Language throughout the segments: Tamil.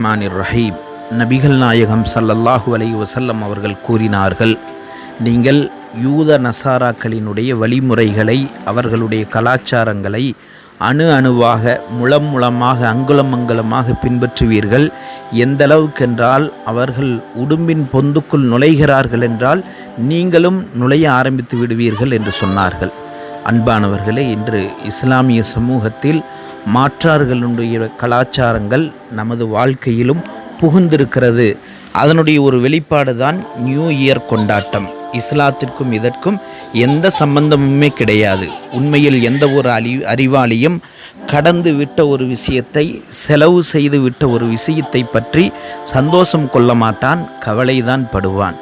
ரஹ்மானிர் ரஹீம் நபிகள் நாயகம் சல்லல்லாஹு அலை வசல்லம் அவர்கள் கூறினார்கள் நீங்கள் யூத நசாராக்களினுடைய வழிமுறைகளை அவர்களுடைய கலாச்சாரங்களை அணு அணுவாக முளம் முளமாக அங்குலம் அங்குலமாக பின்பற்றுவீர்கள். எந்த அளவுக்கென்றால் அவர்கள் உடும்பின் பொந்துக்குள் நுழைகிறார்கள் என்றால் நீங்களும் நுழைய ஆரம்பித்து விடுவீர்கள் என்று சொன்னார்கள். அன்பானவர்களே இன்று இஸ்லாமிய சமூகத்தில் மாற்றார்களுடைய கலாச்சாரங்கள் நமது வாழ்க்கையிலும் புகுந்திருக்கிறது. அதனுடைய ஒரு வெளிப்பாடு தான் நியூ இயர் கொண்டாட்டம். இஸ்லாத்திற்கும் இதற்கும் எந்த சம்பந்தமுமே கிடையாது. உண்மையில் எந்த ஒரு அறி அறிவாளியும் கடந்து விட்ட ஒரு விஷயத்தை செலவு செய்து விட்ட ஒரு விஷயத்தை பற்றி சந்தோஷம் கொள்ள மாட்டான் கவலைதான் படுவான்.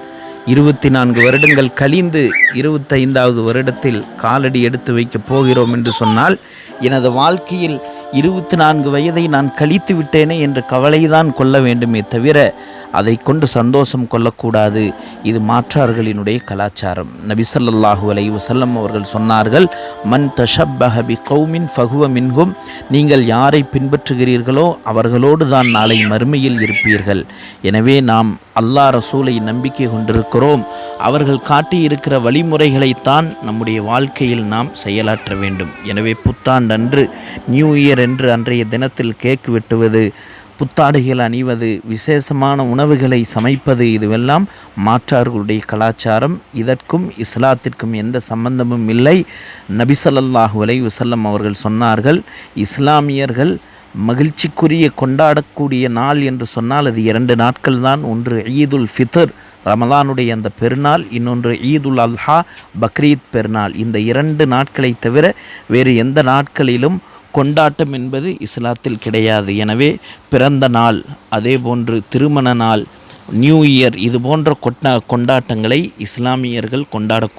இருபத்தி நான்கு வருடங்கள் கழிந்து இருபத்தைந்தாவது வருடத்தில் காலடி எடுத்து வைக்கப் போகிறோம் என்று சொன்னால் எனது வாழ்க்கையில் இருபத்தி நான்கு வயதை நான் கழித்து விட்டேனே என்ற கவலைதான் கொள்ள வேண்டுமே தவிர அதை கொண்டு சந்தோஷம் கொள்ளக்கூடாது. இது மாற்றார்களினுடைய கலாச்சாரம். நபிசல்லாஹு அலைஹி வசல்லம் அவர்கள் சொன்னார்கள் மன் தஷப்பஹபி கௌமின் ஃபகுவ மின்கும் நீங்கள் யாரை பின்பற்றுகிறீர்களோ அவர்களோடு தான் நாளை மறுமையில் இருப்பீர்கள். எனவே நாம் அல்லா ரசூலை நம்பிக்கை கொண்டிருக்கிறோம். அவர்கள் காட்டியிருக்கிற வழிமுறைகளைத்தான் நம்முடைய வாழ்க்கையில் நாம் செயலாற்ற வேண்டும். எனவே புத்தாண்டன்று நியூ இயர் என்று அன்றைய தினத்தில் கேக் வெட்டுவது புத்தாடைகள் அணிவது விசேஷமான உணவுகளை சமைப்பது இதுவெல்லாம் மாற்றார்களுடைய கலாச்சாரம். இதற்கும் இஸ்லாத்திற்கும் எந்த சம்பந்தமும் இல்லை. நபிசல்லாஹு அலை வசல்லம் அவர்கள் சொன்னார்கள் இஸ்லாமியர்கள் மகிழ்ச்சிக்குரிய கொண்டாடக்கூடிய நாள் என்று சொன்னால் அது இரண்டு நாட்கள் தான் ஒன்று ஈதுல் ஃபித்ர் ரமலானுடைய அந்த பெருநாள் இன்னொன்று ஈதுல் அல்ஹா பக்ரீத் பெருநாள். இந்த இரண்டு நாட்களை தவிர வேறு எந்த நாட்களிலும் கொண்டாட்டம் என்பது இஸ்லாத்தில் கிடையாது. எனவே பிறந்த நாள் அதே போன்று திருமண நாள் நியூ இயர் இது போன்ற கொட்டா கொண்டாட்டங்களை இஸ்லாமியர்கள் கொண்டாடக்கூ